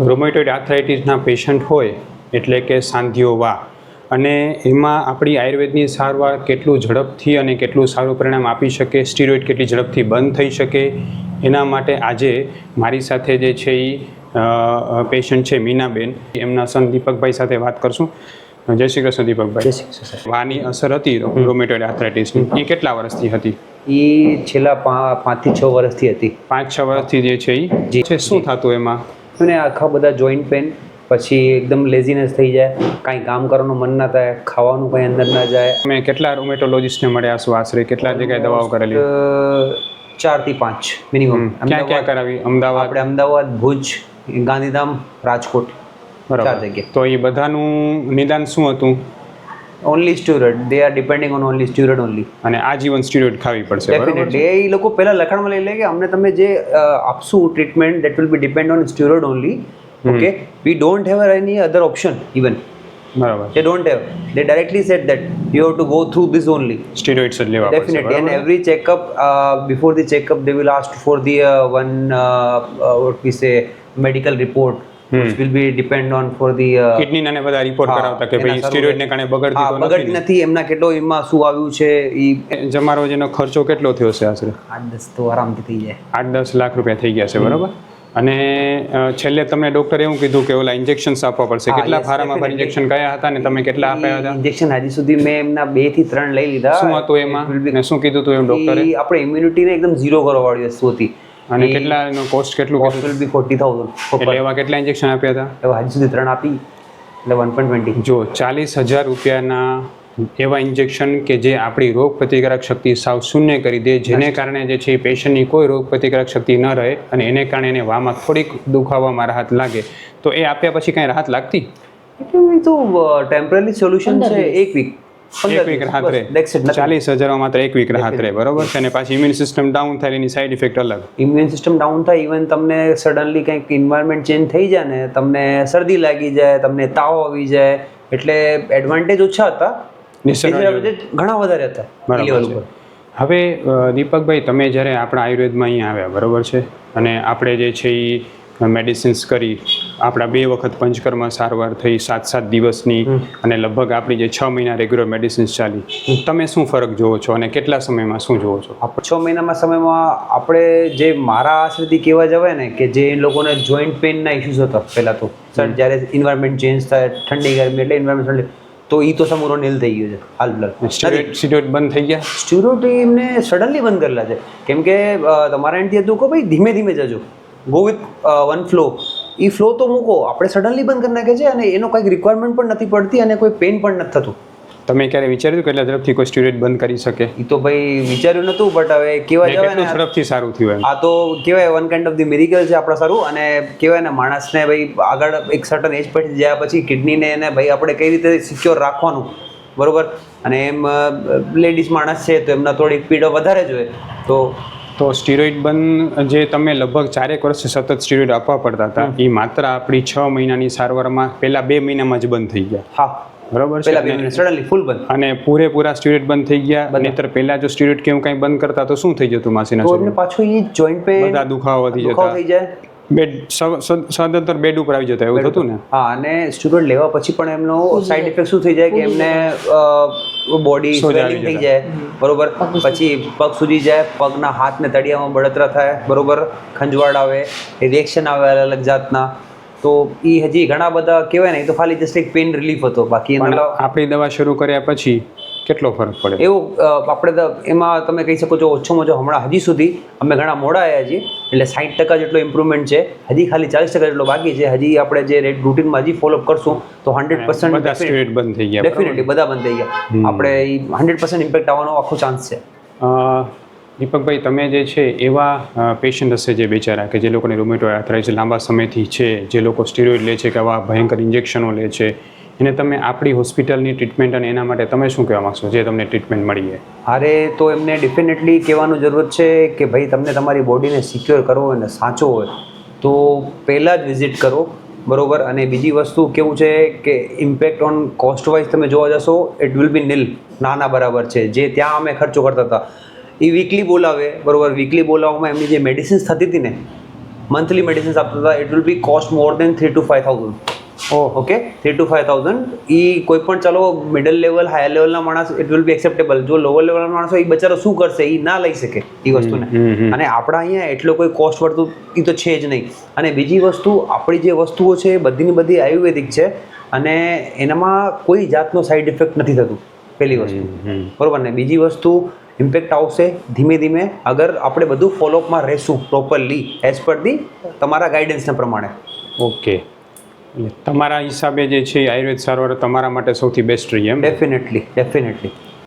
રોમેટોઇડ આર્થરાઇટિસના patient હોય એટલે કે સાંધિઓ વા અને એમાં આપણી આયુર્વેદની સારવાર કેટલું ઝડપથી અને કેટલું સારું પરિણામ આપી શકે સ્ટીરોઇડ કેટલી ઝડપથી બંધ થઈ શકે એના માટે આજે મારી સાથે જે છે એ પેશન્ટ છે મીનાબેન. એમના સન દીપકભાઈ સાથે વાત કરશું. જય શ્રી કૃષ્ણ દીપકભાઈ. વાની અસર હતી રોમેટોઇડ આર્થરાઇટિસની એ કેટલા વર્ષથી હતી? એ છેલ્લા પાંચથી છ વર્ષથી હતી. પાંચ છ વર્ષથી જે છે એ છે શું થતું એમાં? અને આખા બધા જોઈન્ટ પેન પછી એકદમ લેઝીનેસ થઈ જાય કાંઈ કામ કરવાનું મન ના થાય ખાવાનું કંઈ અંદર ના જાય. અમે કેટલા રોમેટોલોજીસ્ટને મળ્યા છો આશરે? કેટલા જગ્યાએ દવાઓ કરેલી? ચારથી પાંચ મિનિમમ ક્યાં ક્યાં કરાવી? અમદાવાદ? આપણે અમદાવાદ ભુજ ગાંધીધામ રાજકોટ. બરાબર. જગ્યાએ. તો એ બધાનું નિદાન શું હતું? Only student they are depending on only student only અને આજીવન સ્ટીરોઇડ ખાવી પડશે ડેફિનેટલી એ લોકો પહેલા લખાણમાં લઈ લે કે અમને તમે જે આપશું treatment that will be depend on student only okay we don't have any other option even બરાબર. They don't have they directly set that you have to go through this only steroids જ લેવા definitely and every checkup before the checkup they will checkup for the one what we say medical uh, which will be depend on for the uh, કિડનીના ને બધા report કરાવતા કે ભાઈ સારું સ્ટીરોઇડને કારણે બગડતી તો બગડતી નથી એમના કેટલો એમાં શું આવ્યું છે એ જમારો જેનો ખર્ચો કેટલો થયો છે આશરે? આઠ દસ તો આરામથી થઈ જાય. આઠ દસ લાખ રૂપિયા થઈ ગયા છે બરોબર? અને છેલ્લે તમને ડોક્ટરે એવું કીધું કે ઓલા ઇન્જેક્શન્સ આપવા પડશે. કેટલા ફારામાં definitely. ઇન્જેક્શન કયા હતા ને તમે કેટલા આપ્યા હતા? ઇન્જેક્શન હજી સુધી મેં એમના બેથી ત્રણ લઈ લીધા. શું હતું એમાં? ને શું કીધું હતું એમ ડોક્ટરે ઈ આપણે ઇમ્યુનિટીને એકદમ ઝીરો કરવા વાળી વસ્તુ હતી. અને કેટલા એનો કોસ્ટ કેટલું cost will be forty thousand એટલે એવા કેટલા ઇન્જેક્શન આપ્યા હતા? હવે હજી સુધી ત્રણ આપી. એટલે વન પોઈન્ટ ટ્વેન્ટી જો ચાલીસ હજાર રૂપિયાના એવા ઇન્જેક્શન કે જે આપણી રોગ પ્રતિકારક શક્તિ સાવ શૂન્ય કરી દે જેને કારણે જે છે એ પેશન્ટની કોઈ રોગ પ્રતિકારક શક્તિ ન રહે અને એને કારણે એને વામાં થોડીક દુખાવામાં રાહત લાગે તો એ આપ્યા પછી કાંઈ રાહત લાગતી? એટલે એ તો ટેમ્પરરી સોલ્યુશન છે એક વીક એક વીક રાહત રહે. ચાલીસ હજારમાં માત્ર એક વીક રાહત રહે બરોબર છે? અને પાછી ઇમ્યુન સિસ્ટમ ડાઉન થાય એની સાઈડ ઇફેક્ટ અલગ. ઇમ્યુન સિસ્ટમ ડાઉન થાય ઇવન તમને સડનલી કંઈક ઇન્વાયરમેન્ટ ચેન્જ થઈ જાય ને તમને શરદી લાગી જાય તમને તાવ આવી જાય એટલે એડવાન્ટેજ ઓછા હતા. ઘણા વધારે હતા. હવે દીપકભાઈ તમે જ્યારે આપણા આયુર્વેદમાં અહીંયા આવ્યા બરોબર છે? અને આપણે જે છે એ મેડિસિન્સ કરી આપણા બે વખત પંચકર્મ સારવાર થઈ સાત સાત દિવસની અને લગભગ આપણી જે છ મહિના રેગ્યુલર મેડિસિન્સ ચાલી. તમે શું ફરક જોવો છો અને કેટલા સમયમાં શું જોવો છો? છ મહિનામાં સમયમાં આપણે જે મારા આશરેથી કહેવા જવાય ને કે જે લોકોને જોઈન્ટ પેઇનના ઇસ્યુઝ હતા પહેલાં તો. સર જ્યારે ઇન્વાયરમેન્ટ ચેન્જ થાય ઠંડી ગરમી એટલે એન્વાયરમેન્ટ તો એ તો સમૂરો નીલ થઈ ગયો છે હાલ બ્લડ સ્ટીરોઇડ સ્ટીરોઇડ બંધ થઈ ગયા? સ્ટીરોટી એમને સડનલી બંધ કરેલા છે. કેમ કે તમારા એન્ડથી હતું કે ભાઈ ધીમે ધીમે જજો. Go with one flow A flow તો મૂકો. આપણે સડનલી બંધ કરી નાખે છે અને એનો કંઈક રિક્વાયરમેન્ટ પણ નથી પડતી અને કોઈ પેન પણ નથી થતું. તમે ક્યારે વિચાર્યું કે એટલા ઝડપથી કોઈ સ્ટુડન્ટ બંધ કરી શકે? એ તો ભાઈ વિચાર્યું નતું બટ હવે કેવા જવાય ને ઝડપથી સારું થયું આ તો કહેવાય one kind of the medical છે આપણા સારું અને કહેવાય ને માણસને ભાઈ આગળ એક સર્ટન એજ પછી જ્યાં પછી કિડનીને એને ભાઈ આપણે કઈ રીતે સિક્યોર રાખવાનું બરોબર? અને એમ લેડીઝ માણસ છે તો એમના થોડીક પીડો વધારે જોઈએ તો તો સ્ટીરોઇડ બંધ જે તમે લગભગ ચારેક વર્ષથી સતત સ્ટીરોઇડ આપવા પડતા હતા એ માત્ર આપણી છ મહિનાની સારવારમાં પહેલા બે મહિનામાં જ બંધ થઈ ગયા. હા. બરોબર છે? અને- મિનિટ સડનલી ફૂલ બંધ. અને પૂરેપૂરા સ્ટીરોઇડ બંધ થઈ ગયા. નહીતર પહેલા જો સ્ટીરોઇડ કે એવું કંઈ બંધ કરતા તો શું થઈ જતું માસીના પાછું એ જોઈન્ટ પે બધા દુખાવા વધી જતા. થઈ જાય. બેડ સદંતર બેડ ઉપર આવી જતા એવું થતું ને? હા અને સ્ટુડન્ટ લેવા પછી પણ એમનો સાઈડ ઇફેક્ટ શું થઈ જાય કે એમને બોડી સ્વેલિંગ થઈ જાય. બરોબર? પછી પગ સુધી જાય પગના હાથને તળિયામાં બળતરા થાય બરોબર? ખંજવાળ આવે રિએક્શન આવે અલગ અલગ જાતના. તો એ હજી ઘણા બધા કહેવાય ને એ તો ખાલી જસ્ટ એક પેઇન રિલીફ હતો. બાકી પણ આપણી દવા શરૂ કર્યા પછી કેટલો ફરક પડે? એવું આપણે તો એમાં તમે કહી શકો છો ઓછામાં ઓછો હમણાં હજી સુધી અમે ઘણા મોડા આવ્યા છીએ એટલે સાઠ ટકા જેટલો ઇમ્પ્રુવમેન્ટ છે. હજી ખાલી ચાલીસ ટકા જેટલો બાકી છે. હજી આપણે જે રેટ રૂટીનમાં હજી ફોલોઅપ કરશું તો હંડ્રેડ બધા પર્સન્ટ બંધ થઈ ગયા ડેફિનેટલી બધા બંધ થઈ ગયા. આપણે હંડ્રેડ પર્સન્ટ ઇમ્પેક્ટ આવવાનો આખો ચાન્સ છે. દીપકભાઈ તમે જે છે એવા પેશન્ટ હશે જે બેચારા કે જે લોકોને રોમેટો આર્થરાઇટિસ લાંબા સમયથી છે જે લોકો સ્ટીરોઇડ લે છે કે આવા ભયંકર ઇન્જેક્શનો લે છે એને તમે આપણી હોસ્પિટલની ટ્રીટમેન્ટ અને એના માટે તમે શું કહેવા માગશો, જે તમને ટ્રીટમેન્ટ મળી છે અરે, તો એમને ડેફિનેટલી કહેવાનું જરૂરત છે કે ભાઈ, તમને તમારી બોડીને સિક્યોર કરવો હોય ને સાચો હોય, તો પહેલાં જ વિઝિટ કરો, બરોબર? અને બીજી વસ્તુ કેવું છે કે ઇમ્પેક્ટ ઓન કોસ્ટ વાઇઝ તમે જોવા જશો ઇટ વિલ બી નીલ નાના બરાબર છે, જે ત્યાં અમે ખર્ચો કરતા હતા. એ વીકલી બોલાવે, બરોબર? વીકલી બોલાવવામાં એમની જે મેડિસિન્સ થતી હતી ને મંથલી મેડિસિન્સ આપતા હતા it will be cost more than three two five thousand okay three two five thousand એ કોઈ પણ ચાલો મિડલ લેવલ હાયર લેવલના માણસ ઇટ વિલ બી એક્સેપ્ટેબલ જો લોઅર લેવલના માણસ એ બચારો શું કરશે? એ ના લઈ શકે એ વસ્તુને. અને આપણા અહીંયા એટલો કોઈ કોસ્ટ પડતું એ તો છે જ નહીં. અને બીજી વસ્તુ આપણી જે વસ્તુઓ છે એ બધીની બધી આયુર્વેદિક છે. અને એનામાં કોઈ જાતનો સાઈડ ઇફેક્ટ નથી થતું પહેલી વસ્તુ. બરોબર ને? બીજી વસ્તુ ઇમ્પેક્ટ આવશે ધીમે ધીમે. અગર આપણે બધું ફોલોઅપમાં રહેશું પ્રોપરલી એઝ પર ધી તમારા ગાઈડન્સને પ્રમાણે. ઓકે તમારા હિસાબે જે છે આયુર્વેદ સારવાર તમારા માટે સૌથી બેસ્ટ રહી એમ? Definitely definitely